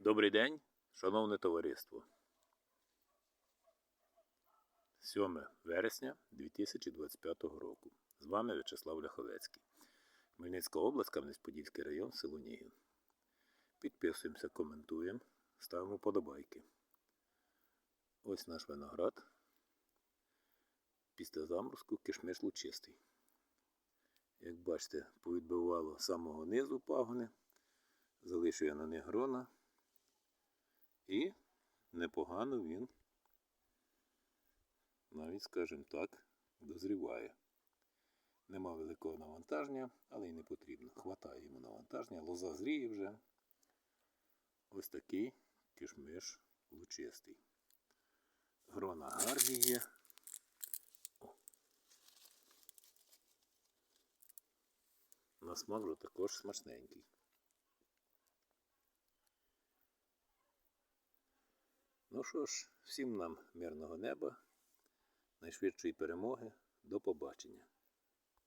Добрий день, шановне товариство. 7 вересня 2025 року. З вами В'ячеслав Ляховецький. Хмельницька область, Кам'янець-Подільський район, село Нігів. Підписуємося, коментуємо, ставимо подобайки. Ось наш виноград. Після заморозку кишмиш лучистий. Як бачите, повідбивало самого низу пагони, залишує на них грона. І непогано він, навіть, скажімо так, дозріває. Нема великого навантаження, але й не потрібно. Хватає йому навантаження, лоза зріє вже. Ось такий кишмиш лучистий. Грона гарні є. На смак вже також смачненький. Ну що ж, всім нам мирного неба, найшвидшої перемоги. До побачення.